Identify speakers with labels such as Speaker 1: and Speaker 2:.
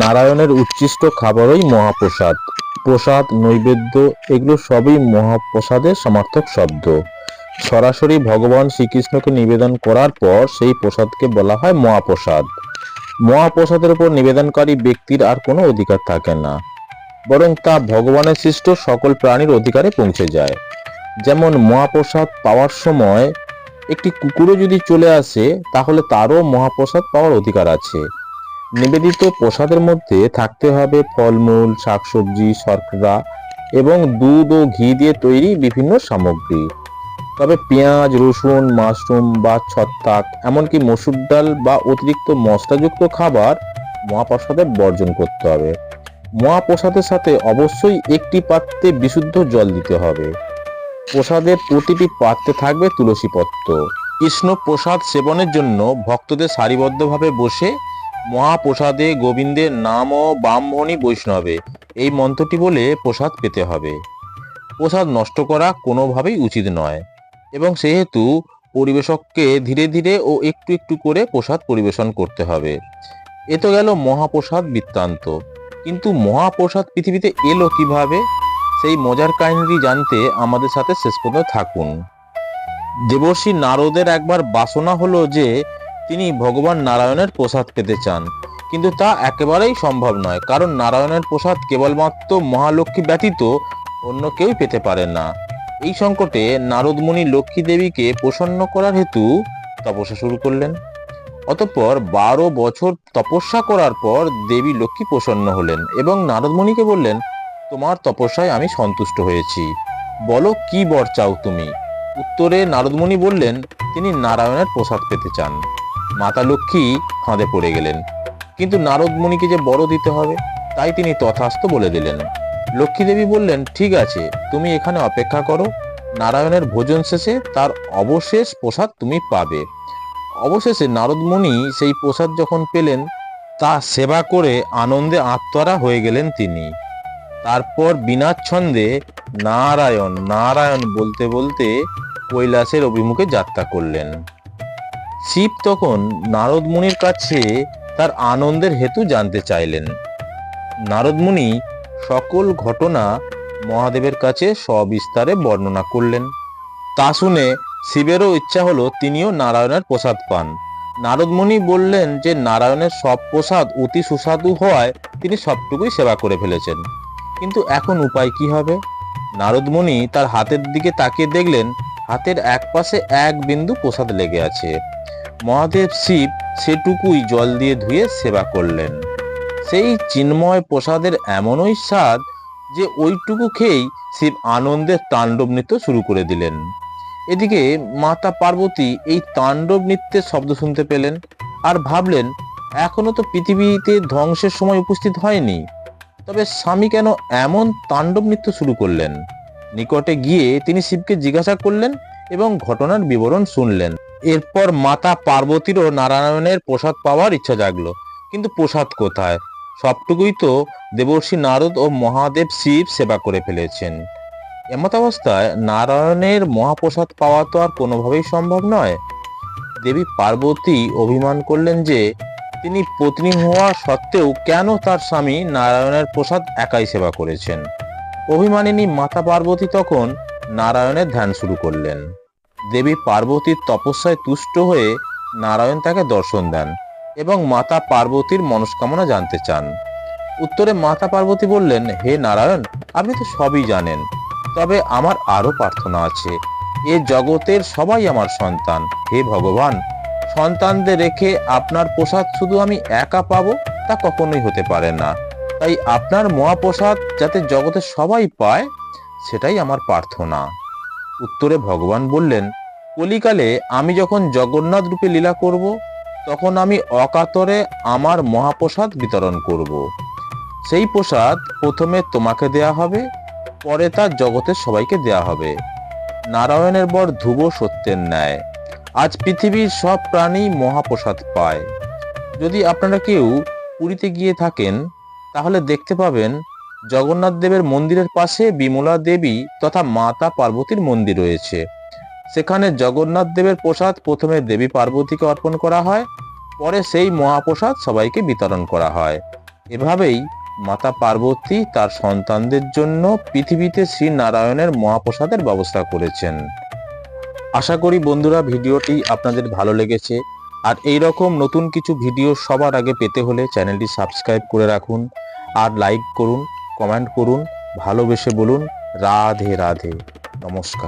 Speaker 1: নারায়ণের উচ্ছিষ্ট খাবারই মহাপ্রসাদ। প্রসাদ, নৈবেদ্য, এগুলো সবই মহাপ্রসাদের সমার্থক শব্দ। সরাসরি ভগবান শ্রীকৃষ্ণকে নিবেদন করার পর সেই প্রসাদকে বলা হয় মহাপ্রসাদ। মহাপ্রসাদের উপর নিবেদনকারী ব্যক্তির আর কোনো অধিকার থাকে না। বরং তা ভগবানের সৃষ্ট সকল প্রাণীর অধিকারে পৌঁছে যায়। যেমন মহাপ্রসাদ পাওয়ার সময় একটি কুকুরও যদি চলে আসে, তাহলে তারও মহাপ্রসাদ পাওয়ার অধিকার আছে। নিবেদিত প্রসাদের মধ্যে থাকতে হবে ফলমূল, শাকসবজি, শর্করা এবং দুধ ও ঘি দিয়ে তৈরি বিভিন্ন সামগ্রী। তবে পেঁয়াজ, রসুন, মাশরুম বা ছত্রাক, এমনকি মসুর ডাল বা অতিরিক্ত মশলাযুক্ত খাবার মহাপ্রসাদে বর্জন করতে হবে। মহাপ্রসাদের সাথে অবশ্যই একটি পাত্রে বিশুদ্ধ জল দিতে হবে। প্রসাদের প্রতিটি পাত্রে থাকবে তুলসী পত্র। কৃষ্ণ প্রসাদ সেবনের জন্য ভক্তদের সারিবদ্ধভাবে বসে মহাপ্রসাদে গোবিন্দের নাম ও ব্রাহ্মণী বৈষ্ণবে। এই মন্ত্রটি বলে প্রসাদ পেতে হবে। প্রসাদ নষ্ট করা কোনোভাবেই উচিত নয়। এবং সেহেতু পরিবেশককে ধীরে ধীরে ও একটু একটু করে প্রসাদ পরিবেশন করতে হবে। এ তো গেল মহাপ্রসাদ বৃত্তান্ত। কিন্তু মহাপ্রসাদ পৃথিবীতে এলো কীভাবে? সেই মজার কাহিনীটি জানতে আমাদের সাথে শেষ পর্যন্ত থাকুন। দেবর্ষী নারদের একবার বাসনা হলো যে তিনি ভগবান নারায়ণের প্রসাদ পেতে চান। কিন্তু তা একেবারেই সম্ভব নয়, কারণ নারায়ণের প্রসাদ কেবলমাত্র মহালক্ষ্মী ব্যতীত অন্য কেউই পেতে পারে না। এই সংকটে নারদমণি লক্ষ্মী দেবীকে প্রসন্ন করার হেতু তপস্যা শুরু করলেন। অতঃপর বারো বছর তপস্যা করার পর দেবী লক্ষ্মী প্রসন্ন হলেন এবং নারদমণিকে বললেন, তোমার তপস্যায় আমি সন্তুষ্ট হয়েছি। বলো কি বর চাও তুমি? উত্তরে নারদমণি বললেন, তিনি নারায়ণের প্রসাদ পেতে চান। মাতা লক্ষ্মী ফাঁদে পড়ে গেলেন। কিন্তু নারদ মুনিকে যে বড় দিতে হবে, তাই তিনি তথাস্থ বলে দিলেন। লক্ষ্মী দেবী বললেন, ঠিক আছে, তুমি এখানে অপেক্ষা করো। নারায়ণের ভোজন শেষে তার অবশেষ প্রসাদ তুমি পাবে। অবশেষে নারদ মুনি সেই প্রসাদ যখন পেলেন, তা সেবা করে আনন্দে আত্মরা হয়ে গেলেন তিনি। তারপর বিনা ছন্দে নারায়ণ নারায়ণ বলতে বলতে কৈলাসের অভিমুখে যাত্রা করলেন। শিব তখন নারদ মুনির কাছে তার আনন্দের হেতু জানতে চাইলেন। নারদ মুনি সকল ঘটনা মহাদেবের কাছে সবিস্তারে বর্ণনা করলেন। তা শুনে শিবেরও ইচ্ছা হলো তিনিও নারায়ণের প্রসাদ পান। নারদ মুনি বললেন যে নারায়ণের সব প্রসাদ অতি সুস্বাদু হওয়ায় তিনি সবটুকুই সেবা করে ফেলেছেন। কিন্তু এখন উপায় কি হবে? নারদ মুনি তার হাতের দিকে তাকিয়ে দেখলেন, হাতের এক পাশে এক বিন্দু প্রসাদ লেগে আছে। মহাদেব শিব সেটুকুই জল দিয়ে ধুয়ে সেবা করলেন। সেই চিন্ময় প্রসাদের এমনই স্বাদ যে ওইটুকু খেয়েই শিব আনন্দের তাণ্ডব নৃত্য শুরু করে দিলেন। এদিকে মাতা পার্বতী এই তাণ্ডব নৃত্যের শব্দ শুনতে পেলেন আর ভাবলেন, এখনও তো পৃথিবীতে ধ্বংসের সময় উপস্থিত হয়নি। তবে স্বামী কেন এমন তাণ্ডব নৃত্য শুরু করলেন? নিকটে গিয়ে তিনি শিবকে জিজ্ঞাসা করলেন এবং ঘটনার বিবরণ শুনলেন। এরপর মাতা পার্বতীরও নারায়ণের প্রসাদ পাওয়ার ইচ্ছা জাগল। কিন্তু প্রসাদ কোথায়? সবটুকুই তো দেবর্ষী নারদ ও মহাদেব শিব সেবা করে ফেলেছেন। এমত অবস্থায় নারায়ণের মহাপ্রসাদ পাওয়া তো আর কোনোভাবেই সম্ভব নয়। দেবী পার্বতী অভিমান করলেন যে, তিনি পত্নী হওয়া সত্ত্বেও কেন তার স্বামী নারায়ণের প্রসাদ একাই সেবা করেছেন? অভিমানিনী মাতা পার্বতী তখন নারায়ণের ধ্যান শুরু করলেন। দেবী পার্বতীর তপস্যায় তুষ্ট হয়ে নারায়ণ তাকে দর্শন দেন এবং মাতা পার্বতীর মনস্কামনা জানতে চান। উত্তরে মাতা পার্বতী বললেন, হে নারায়ণ, আপনি তো সবই জানেন, তবে আমার আরও প্রার্থনা আছে। এ জগতের সবাই আমার সন্তান। হে ভগবান, সন্তানদের রেখে আপনার প্রসাদ শুধু আমি একা পাবো তা কখনোই হতে পারে না। তাই আপনার মহাপ্রসাদ যাতে জগতের সবাই পায়, সেটাই আমার প্রার্থনা। উত্তরে ভগবান বললেন, কলিকালে আমি যখন জগন্নাথ রূপে লীলা করব, তখন আমি অকাতরে আমার মহাপ্রসাদ বিতরণ করব। সেই প্রসাদ প্রথমে তোমাকে দেয়া হবে, পরে তা জগতের সবাইকে দেয়া হবে। নারায়ণের বর ধ্রুব সত্যের ন্যায়। আজ পৃথিবীর সব প্রাণী মহাপ্রসাদ পায়। যদি আপনারা কেউ পুরীতে গিয়ে থাকেন, তাহলে দেখতে পাবেন জগন্নাথ দেবের মন্দিরের পাশে বিমলা দেবী তথা মাতা পার্বতীর মন্দির রয়েছে। সেখানে জগন্নাথ দেবের প্রসাদ প্রথমে দেবী পার্বতীকে অর্পণ করা হয়, পরে সেই মহাপ্রসাদ সবাইকে বিতরণ করা হয়। এভাবেই মাতা পার্বতী তার সন্তানদের জন্য পৃথিবীতে শ্রী নারায়ণের মহাপ্রসাদের ব্যবস্থা করেছেন। আশা করি বন্ধুরা ভিডিওটি আপনাদের ভালো লেগেছে। আর এই রকম নতুন কিছু ভিডিও সবার আগে পেতে হলে চ্যানেলটি সাবস্ক্রাইব করে রাখুন আর লাইক করুন। কমেন্ট করুন ভালোবেসে বলুন রাধে রাধে নমস্কার।